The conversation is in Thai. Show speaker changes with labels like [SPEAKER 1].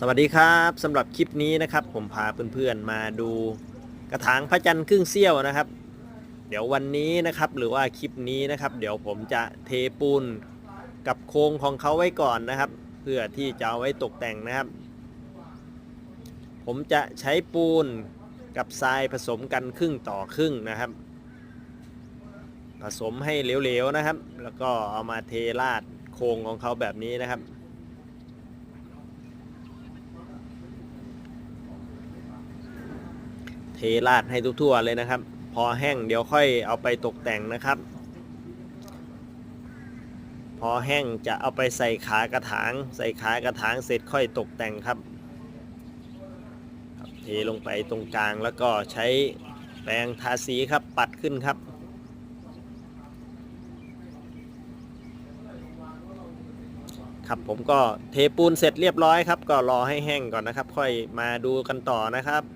[SPEAKER 1] สวัสดีครับสำหรับคลิปนี้นะครับ ผมพาเพื่อนๆมาดูกระถางพระจันทร์ครึ่งเสี้ยวนะครับ เดี๋ยววันนี้นะครับหรือว่าคลิปนี้นะครับ เดี๋ยวผมจะเทปูนกับโครงของเขาไว้ก่อนนะครับ เพื่อที่จะเอาไว้ตกแต่งนะครับ ผมจะใช้ปูนกับทรายผสมกันครึ่งต่อครึ่งนะครับ ผสมให้เหลวๆนะครับ แล้วก็เอามาเทราดโครงของเขาแบบนี้นะครับ เท ราดให้ทั่วๆเลยนะครับ พอแห้งเดี๋ยวค่อยเอาไปตกแต่งนะครับ พอแห้งจะเอาไปใส่ขากระถาง ใส่ขากระถางเสร็จค่อยตกแต่งครับครับเทลงไปตรงกลางแล้วก็ใช้แปรงทาสีครับปัดขึ้นครับ ครับผมก็เทปูนเสร็จเรียบร้อยครับ ก็รอให้แห้งก่อนนะครับ ค่อยมาดูกันต่อนะครับ